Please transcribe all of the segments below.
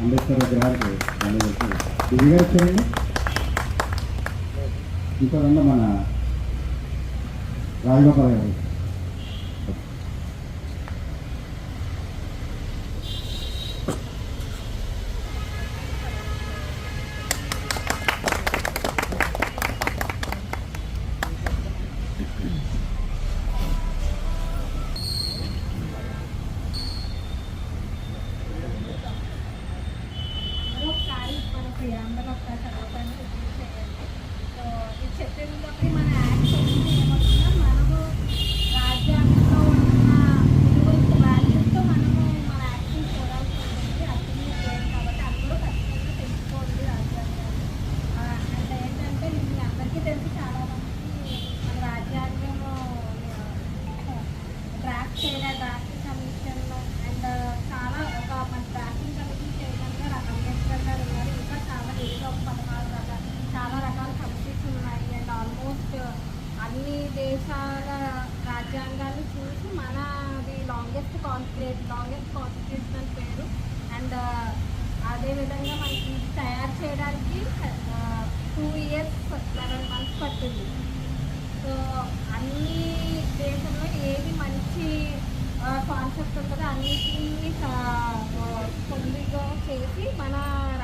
అంబేద్కర్ విగ్రహానికి దండ వేసి దివ్య గారు వచ్చారండి ఇంకో రెండు మన రాజగోపాల్ గారు. Yeah. చాలా రకాల కమిటీస్ ఉన్నాయి. అండ్ ఆల్మోస్ట్ uh, అన్ని దేశాల రాజ్యాంగాన్ని చూసి మనది లాంగెస్ట్ కాన్స్టిట్యూట్ లాంగెస్ట్ కాన్స్టిట్యూషన్ అని పేరు. అండ్ uh, అదేవిధంగా మనకి తయారు చేయడానికి టూ ఇయర్స్ లెవెన్ మంత్స్ పట్టింది. సో అన్ని దేశంలో ఏది మంచి uh, కాన్సెప్ట్ ఉంటుందో అన్నిటిని పొందిగా చేసి మన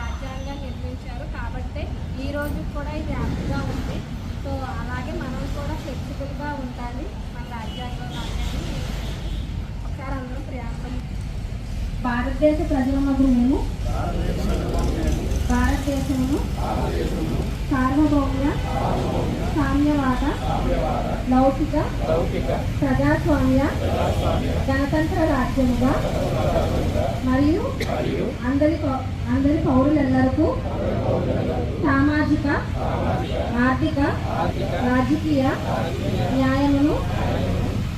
రాజ్యాంగాన్ని నిర్మించారు కాబట్టి రోజు కూడా ఇది యాప్గా ఉంది. సో అలాగే మనం కూడా ఫ్లెక్సిబుల్గా ఉండాలి. మన రాజ్యాంగం అనేది ఒకసారి అందరూ ప్రయాణం భారతదేశ ప్రజల మధ్య మేము భారతదేశమును సార్వభౌమ్య సామ్యవాద లౌకిక ప్రజాస్వామ్య గణతంత్ర రాజ్యముగా మరియు అందరి అందరి పౌరులెల్లరకు సామాజిక ఆర్థిక రాజకీయ న్యాయమును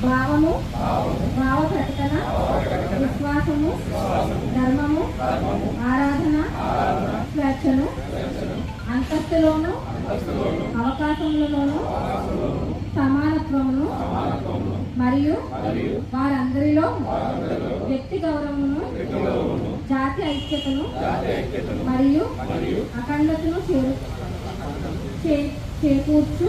భావము భావ ప్రకటన విశ్వాసము ధర్మము ఆరాధన స్వేచ్ఛను అంతస్తులోను అవకాశములలోను సమానత్వమును మరియు వారందరిలో వ్యక్తి గౌరవమును జాతి ఐక్యతను మరియు అఖండతను చేరు చేకూర్చు.